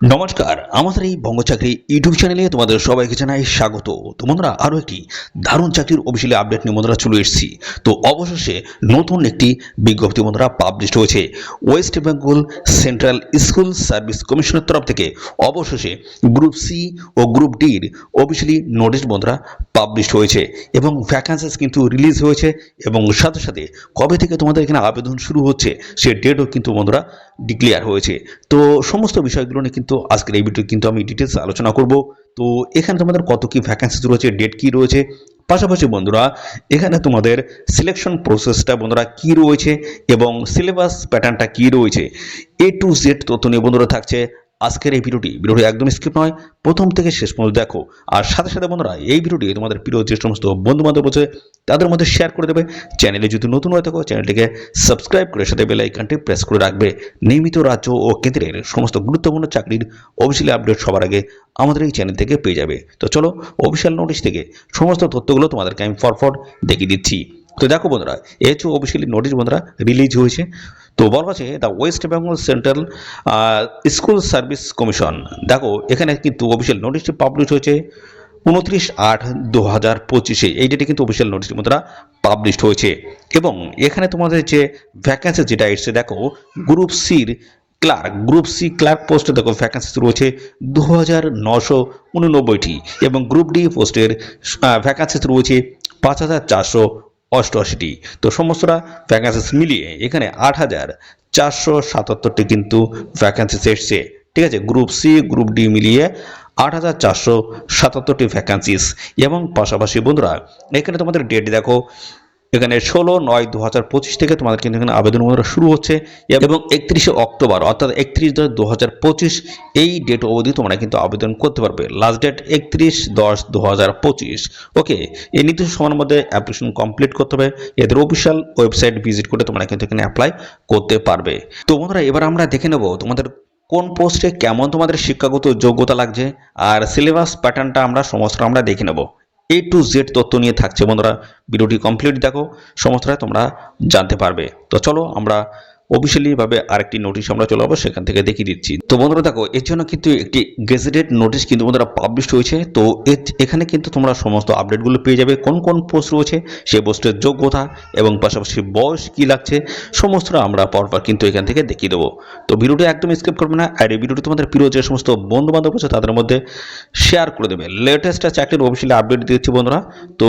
নমস্কার আমাদের এই বঙ্গচাকরি ইউটিউব চ্যানেলে তোমাদের সবাইকে জানাই স্বাগত। তো বন্ধুরা, আরও একটি দারুণ চাকরির অফিসিয়ালি আপডেট নিয়ে বন্ধুরা চলে এসেছি। তো অবশেষে নতুন একটি বিজ্ঞপ্তি বন্ধুরা পাবলিশ হয়েছে। West Bengal central school service কমিশনের তরফ থেকে অবশেষে গ্রুপ সি ও গ্রুপ ডির অফিসিয়ালি নোটিশ বন্ধুরা পাবলিশ হয়েছে এবং ভ্যাকান্সিস কিন্তু রিলিজ হয়েছে এবং সাথে সাথে কবে থেকে তোমাদের এখানে আবেদন শুরু হচ্ছে সে ডেটও কিন্তু বন্ধুরা ডিক্লেয়ার হয়েছে। তো সমস্ত বিষয়গুলো নিয়ে কিন্তু আজকের এই ভিডিও কিন্তু আমি ডিটেলস আলোচনা করব। তো এখানে তোমাদের কত কি ভ্যাকেন্সি রয়েছে ডেট কি রয়েছে? পাশাপাশি বন্ধুরা, এখানে তোমাদের সিলেকশন প্রসেসটা বন্ধুরা কি রয়েছে এবং সিলেবাস প্যাটার্নটা কি রয়েছে? এ টু জেড তথ্য নিয়ে বন্ধুরা থাকছে। আজকের এই ভিডিওটি ভিডিওটি একদম স্কিপ নয়, প্রথম থেকে শেষ পর্যন্ত দেখো। আর সাথে সাথে বন্ধুরা, এই ভিডিওটি তোমাদের প্রিয় যে সমস্ত বন্ধু বান্ধব রয়েছে, তাদের মধ্যে শেয়ার করে দেবে। চ্যানেলে যদি নতুন হয়ে থাকো চ্যানেলটিকে সাবস্ক্রাইব করে সাথে বেল আইকনটি প্রেস করে রাখবে। নিয়মিত রাজ্য ও কেন্দ্রের সমস্ত গুরুত্বপূর্ণ চাকরির অফিসিয়াল আপডেট সবার আগে আমাদের এই চ্যানেল থেকে পেয়ে যাবে। তো চলো অফিসিয়াল নোটিশ থেকে সমস্ত তথ্যগুলো তোমাদেরকে আমি ফরফর দেখিয়ে দিচ্ছি। তো দেখো বন্ধুরা এই হচ্ছে অফিসিয়ালি নোটিশ বন্ধুরা রিলিজ হয়েছে। তো বলা আছে the West Bengal central school service commission দেখো, এখানে কিন্তু অফিসিয়াল নোটিশটি পাবলিশ হয়েছে উনত্রিশ আট দু হাজার পঁচিশে। এই ডেটে কিন্তু অফিসিয়াল নোটিশ বন্ধুরা পাবলিশড হয়েছে। এবং এখানে তোমাদের যে ভ্যাকেন্সি যেটা এসছে, দেখো গ্রুপ সির ক্লার্ক গ্রুপ সি ক্লার্ক পোস্টে দেখো ভ্যাকেন্সি রয়েছে দু হাজার নশো উননব্বইটি। এবং গ্রুপ ডি পোস্টের ভ্যাকেন্সি রয়েছে পাঁচ হাজার চারশো অষ্টআশিটি। তো সমস্তটা ভ্যাকান্সিস মিলিয়ে এখানে আট হাজার চারশো সাতাত্তরটি কিন্তু ভ্যাকান্সিস এসছে। ঠিক আছে? গ্রুপ সি গ্রুপ ডি মিলিয়ে আট হাজার চারশো সাতাত্তরটি ভ্যাকান্সিস এবং পাশাপাশি বন্ধুরা, এখানে তোমাদের ডেট দেখো এখানে ষোলো নয় দু হাজার পঁচিশ থেকে তোমাদের কিন্তু এখানে আবেদন শুরু হচ্ছে। এবং একত্রিশে অক্টোবর, অর্থাৎ একত্রিশ দশ দু হাজার পঁচিশ, এই ডেট অবধি তোমরা কিন্তু আবেদন করতে পারবে। লাস্ট ডেট একত্রিশ দশ দু হাজার পঁচিশ। ওকে এই নির্দিষ্ট সময়ের মধ্যে অ্যাপ্লিকেশন কমপ্লিট করতে হবে। এদের অফিসিয়াল ওয়েবসাইট ভিজিট করে তোমরা কিন্তু এখানে অ্যাপ্লাই করতে পারবে। তো বন্ধুরা, এবার আমরা দেখে নেব তোমাদের কোন পোস্টে কেমন তোমাদের শিক্ষাগত যোগ্যতা লাগছে। আর সিলেবাস প্যাটার্নটা আমরা সমস্ত আমরা দেখে নেব। এ টু জেড তথ্য নিয়ে থাকছে বন্ধুরা। ভিডিওটি কমপ্লিট দেখো, সমস্তটা তোমরা জানতে পারবে। তো চলো আমরা অফিসিয়ালি ভাবে আরেকটি নোটিশ আমরা চলে যাব সেখান থেকে দেখিয়ে দিচ্ছি। তো বন্ধুরা দেখো, এর জন্য কিন্তু একটি গেজেটেড নোটিশ কিন্তু বন্ধুরা পাবলিশ হয়েছে। তো এখানে কিন্তু তোমরা সমস্ত আপডেটগুলো পেয়ে যাবে। কোন কোন পোস্ট রয়েছে, সেই পোস্টের যোগ্যতা এবং পাশাপাশি বয়স কি লাগছে, সমস্তটা আমরা পরপর কিন্তু এখান থেকে দেখিয়ে দেবো। তো ভিডিওটি একদম স্কিপ করবে না, আর এই ভিডিওটি তোমাদের প্রিয় যে সমস্ত বন্ধু বান্ধব আছে তাদের মধ্যে শেয়ার করে দেবে। লেটেস্ট চাকরির অফিসিয়ালি আপডেট দিচ্ছি বন্ধুরা। তো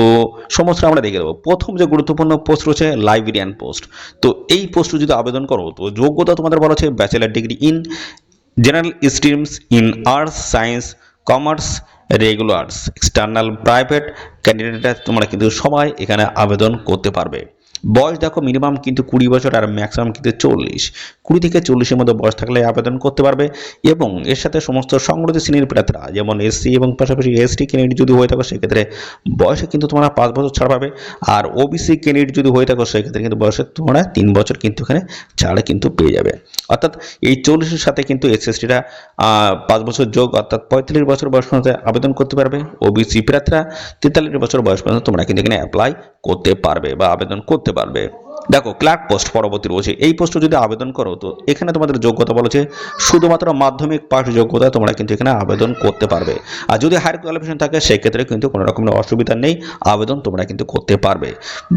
সমস্ত আমরা দেখে দেবো। প্রথম যে গুরুত্বপূর্ণ পোস্ট রয়েছে লাইব্রেরিয়ান পোস্ট তো এই পোস্ট যদি আবেদন করো। তো যোগ্যতা তোমাদের বলা হচ্ছে bachelor degree in general streams in arts science commerce regulars external private ক্যান্ডিডেটরা তোমরা কিন্তু সবাই এখানে আবেদন করতে পারবে। বয়স দেখো মিনিমাম কিন্তু কুড়ি বছর আর ম্যাক্সিমাম কিন্তু চল্লিশ। কুড়ি থেকে চল্লিশের মধ্যে বয়স থাকলে আবেদন করতে পারবে এবং এর সাথে সমস্ত সংগঠিত শ্রেণির প্রার্থীরা যেমন এসসি এবং পাশাপাশি এসটি ক্যান্ডিডেট যদি হয়ে থাকো, সেক্ষেত্রে বয়সে কিন্তু তোমরা পাঁচ বছর ছাড় পাবে। আর ওবিসি ক্যান্ডিডেট যদি হয়ে থাকো, সেক্ষেত্রে কিন্তু বয়সে তোমরা তিন বছর কিন্তু এখানে ছাড় কিন্তু পেয়ে যাবে। অর্থাৎ এই চল্লিশের সাথে কিন্তু এসএসটিরা পাঁচ বছর যোগ, অর্থাৎ পঁয়তাল্লিশ বছর বয়স পর্যন্ত আবেদন করতে পারবে। ওবিসি প্রার্থীরা তেতাল্লিশ বছর বয়স পর্যন্ত তোমরা কিন্তু এখানে অ্যাপ্লাই করতে পারবে বা আবেদন করতে পারবে। দেখো ক্লার্ক পোস্ট পরবর্তী রয়েছে। এই পোস্টে যদি আবেদন করো, তো এখানে তোমাদের যোগ্যতা বলেছে শুধুমাত্র মাধ্যমিক পাশ যোগ্যতা তোমরা কিন্তু এখানে আবেদন করতে পারবে। আর যদি হায়ার কোয়ালিফিকেশন থাকে, সেক্ষেত্রে কিন্তু কোনো রকমের অসুবিধা নেই, আবেদন তোমরা কিন্তু করতে পারবে।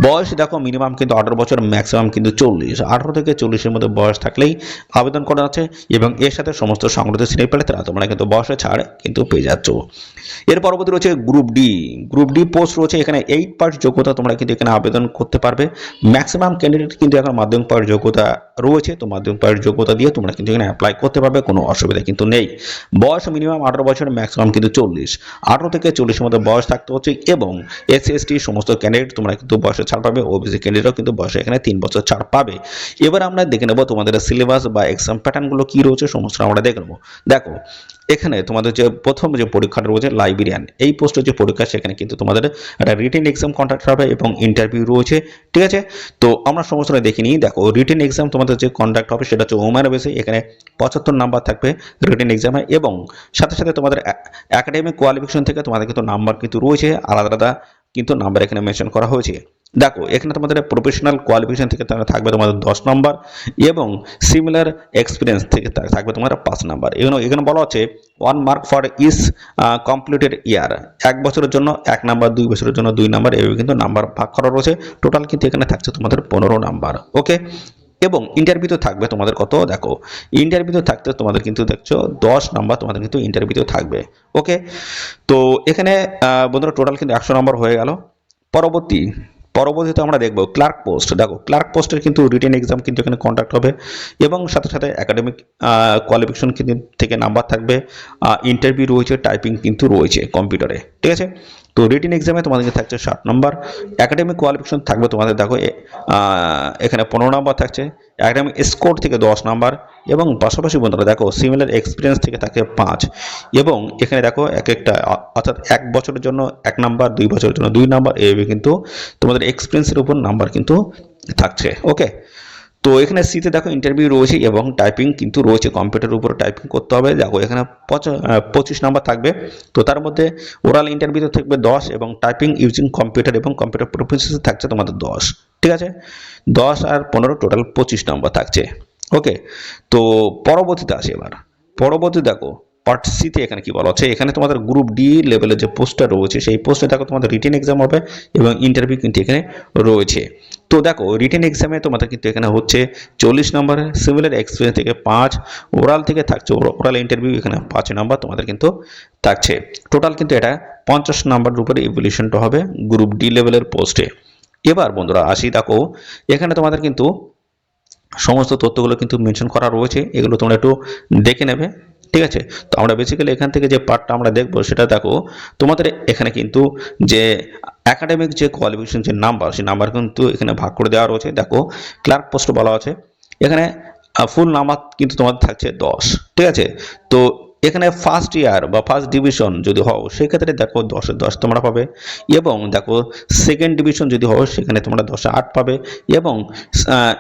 বয়স দেখো মিনিমাম কিন্তু আঠারো বছর ম্যাক্সিমাম কিন্তু চল্লিশ। আঠারো থেকে চল্লিশের মধ্যে বয়স থাকলেই আবেদন করা আছে এবং এর সাথে সমস্ত সংগঠিত শ্রেণি পেলে তারা তোমরা কিন্তু বয়সে ছাড় কিন্তু পেয়ে যাচ্ছ। এর পরবর্তী রয়েছে group D group D post রয়েছে, এখানে এইট পাস যোগ্যতা তোমরা কিন্তু এখানে আবেদন করতে পারবে। ম্যাক্সিমাম ক্যান্ডিডেট কিন্তু এখন মাধ্যমিক পাস যোগ্যতা রয়েছে, তো মাধ্যমিক পাস যোগ্যতা দিয়ে তোমরা কিন্তু এখানে অ্যাপ্লাই করতে পারবে, কোনো অসুবিধা কিন্তু নেই। বয়স মিনিমাম আঠারো বছর ম্যাক্সিমাম কিন্তু চল্লিশ। আঠারো থেকে চল্লিশের মধ্যে বয়স থাকতে হচ্ছে এবং এস এসটি সমস্ত ক্যান্ডিডেট তোমরা কিন্তু বয়সে ছাড় পাবে ওবিসি ক্যান্ডিডেটও কিন্তু বয়সে এখানে তিন বছর ছাড় পাবে। এবার আমরা দেখে নেব তোমাদের সিলেবাস বা এক্সাম প্যাটার্নগুলো কী রয়েছে, সমস্ত আমরা দেখে নেব। দেখো, এখানে তোমাদের যে প্রথম যে পরীক্ষাটা রয়েছে লাইব্রেরিয়ান এই পোস্টের যে পরীক্ষা, সেখানে কিন্তু তোমাদের একটা রিটেন এক্সাম কন্ট্যাক্ট হবে এবং ইন্টারভিউ রয়েছে, ঠিক আছে? তো আমরা সমস্ত দেখিনি। দেখো রিটেন এক্সাম তোমাদের যে কন্ডাক্ট হবে সেটা হচ্ছে ওমেন বেসে এখানে পঁচাত্তর নাম্বার থাকবে রিটেন এক্সামে এবং সাথে সাথে তোমাদের অ্যাকাডেমিক কোয়ালিফিকেশন থেকে তোমাদের কিন্তু নাম্বার কিন্তু রয়েছে, আলাদা আলাদা কিন্তু নাম্বার এখানে মেনশন করা হয়েছে। দেখো, এখানে তোমাদের প্রফেশনাল কোয়ালিফিকেশন থেকে থাকবে তোমাদের দশ নম্বর এবং সিমিলার এক্সপিরিয়েন্স থেকে থাকবে তোমার পাঁচ নাম্বার এখানে এখানে বলা হচ্ছে one mark for each completed year এক বছরের জন্য এক নাম্বার দুই বছরের জন্য দুই নাম্বার এভাবে কিন্তু নাম্বার ভাগ করা রয়েছে। টোটাল কিন্তু এখানে থাকছে তোমাদের পনেরো নাম্বার ওকে এবং ইন্টারভিউতে থাকবে তোমাদের কত? দেখো ইন্টারভিউতে থাকতে তোমাদের কিন্তু দেখছ, দশ নাম্বার তোমাদের কিন্তু ইন্টারভিউতে থাকবে ওকে তো এখানে বন্ধুরা টোটাল কিন্তু একশো নম্বর হয়ে গেল। পরবর্তী পরবর্তীতে আমরা দেখব ক্লার্ক পোস্ট দেখো ক্লার্ক পোস্টের কিন্তু রিটেন এক্সাম কিন্তু এখানে কন্ডাক্ট হবে এবং সাথে সাথে একাডেমিক কোয়ালিফিকেশন কিন্তু থেকে নাম্বার থাকবে। ইন্টারভিউ রয়েছে টাইপিং কিন্তু রয়েছে কম্পিউটারে ঠিক আছে? তো রিটেন এক্সামে তোমাদের থাকছে ষাট নম্বর একাডেমিক কোয়ালিফিকেশন থাকবে তোমাদের। দেখো এখানে পনেরো নম্বর থাকছে। একাডেমিক স্কোর থেকে দশ নাম্বার এবং পাশাপাশি বন্ধুরা দেখো সিমিলার এক্সপিরিয়েন্স থেকে থাকে পাঁচ। এবং এখানে দেখো এক একটা, অর্থাৎ এক বছরের জন্য এক নাম্বার, দুই বছরের জন্য দুই নাম্বার এইভাবে কিন্তু তোমাদের এক্সপিরিয়েন্সের উপর নাম্বার কিন্তু থাকছে। ওকে তো এখানে সিতে দেখো ইন্টারভিউ রয়েছে এবং টাইপিং কিন্তু রয়েছে কম্পিউটার উপর টাইপিং করতে হবে। দেখো এখানে পঁচ- পঁচিশ নাম্বার থাকবে। তো তার মধ্যে ওরাল ইন্টারভিউতে থাকবে দশ এবং টাইপিং ইউজিং কম্পিউটার এবং কম্পিউটার প্রফেসিসে থাকছে তোমাদের দশ। ঠিক আছে? দশ আর পনেরো টোটাল পঁচিশ নাম্বার থাকছে। ওকে তো পরবর্তীতে আসে এবার। পরবর্তী দেখো পার্ট সিতে এখানে কি বলা হচ্ছে? এখানে তোমাদের গ্রুপ ডি লেভেলের যে পোস্টটা রয়েছে, সেই পোস্টে দেখো তোমাদের রিটেন এক্সাম হবে এবং ইন্টারভিউ কিন্তু এখানে রয়েছে। তো দেখো রিটেন এক্সামে তোমাদের কিন্তু এখানে হচ্ছে চল্লিশ নম্বরে সিমিলার এক্সপিরিয়েন্স থেকে পাঁচ ওরাল থেকে থাকছে ওরাল ইন্টারভিউ এখানে পাঁচ নম্বর তোমাদের কিন্তু থাকছে। টোটাল কিন্তু এটা পঞ্চাশ নম্বরের উপরে ইভলিউশনটা হবে গ্রুপ ডি লেভেলের পোস্টে এবার বন্ধুরা আসি, দেখো, এখানে তোমাদের কিন্তু সমস্ত তথ্যগুলো কিন্তু মেনশন করা রয়েছে, এগুলো তোমরা একটু দেখে নেবে। ঠিক আছে? তো আমরা বেসিক্যালি এখান থেকে যে পার্টটা আমরা দেখব, সেটা দেখো, তোমাদের এখানে কিন্তু যে অ্যাকাডেমিক যে কোয়ালিফিকেশন যে নাম্বার সেই নাম্বার কিন্তু এখানে ভাগ করে দেওয়া রয়েছে। দেখো ক্লার্ক পোস্ট বলা আছে। এখানে ফুল নাম্বার কিন্তু তোমাদের থাকছে দশ। ঠিক আছে? তো এখানে ফার্স্ট ইয়ার বা ফার্স্ট ডিভিশন যদি হও, সেক্ষেত্রে দেখো দশে দশ তোমরা পাবে এবং দেখো সেকেন্ড ডিভিশন যদি হও, সেখানে তোমরা দশে আট পাবে এবং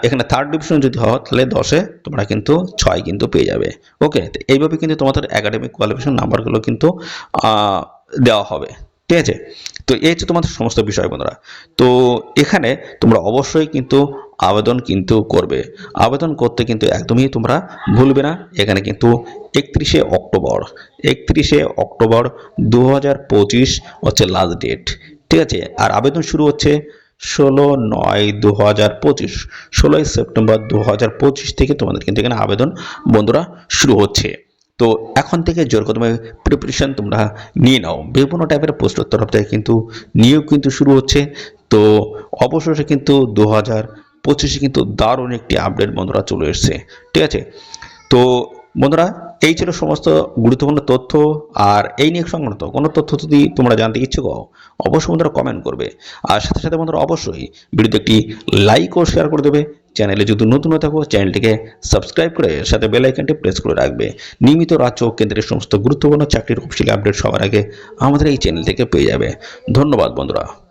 এখানে থার্ড ডিভিশন যদি হও, তাহলে দশে তোমরা কিন্তু ছয় কিন্তু পেয়ে যাবে। ওকে এইভাবে কিন্তু তোমাদের একাডেমিক কোয়ালিফিকেশন নাম্বারগুলো কিন্তু দেওয়া হবে। ঠিক আছে? তো এই হচ্ছে তোমাদের সমস্ত বিষয় বন্ধুরা। তো এখানে তোমরা অবশ্যই কিন্তু আবেদন কিন্তু করবে। আবেদন করতে কিন্তু একদমই তোমরা ভুলবে না। এখানে কিন্তু একত্রিশে অক্টোবর একত্রিশে অক্টোবর দু হাজার পঁচিশ হচ্ছে লাস্ট ডেট ঠিক আছে? আর আবেদন শুরু হচ্ছে ষোলো নয় দু হাজার পঁচিশ, ষোলোই সেপ্টেম্বর দু হাজার পঁচিশ থেকে তোমাদের কিন্তু এখানে আবেদন বন্ধুরা শুরু হচ্ছে। তো এখন থেকে জোর কদমে প্রিপারেশন তোমরা নিয়ে নাও। বিভিন্ন টাইপের পোস্টের তরফ থেকে কিন্তু নিয়োগ কিন্তু শুরু হচ্ছে। তো অবশেষে কিন্তু দু হাজার পঁচিশে কিন্তু দারুণ একটি আপডেট বন্ধুরা চলে এসছে, ঠিক আছে? তো বন্ধুরা, এই ছিল সমস্ত গুরুত্বপূর্ণ তথ্য, আর এই নিয়ে সংক্রান্ত কোনো তথ্য যদি তোমরা জানতে ইচ্ছুক হও অবশ্যই বন্ধুরা কমেন্ট করবে। আর সাথে সাথে বন্ধুরা অবশ্যই ভিডিওতে একটি লাইক ও শেয়ার করে দেবে। চ্যানেলে যদি নতুন থাকো, চ্যানেলটিকে সাবস্ক্রাইব করে সাথে বেল আইকনটি প্রেস করে রাখবে। নিয়মিত রাজ্য ও কেন্দ্রের সমস্ত গুরুত্বপূর্ণ চাকরির অফিসিয়াল আপডেট সবার আগে আমাদের এই চ্যানেল থেকে পেয়ে যাবে। ধন্যবাদ, বন্ধুরা।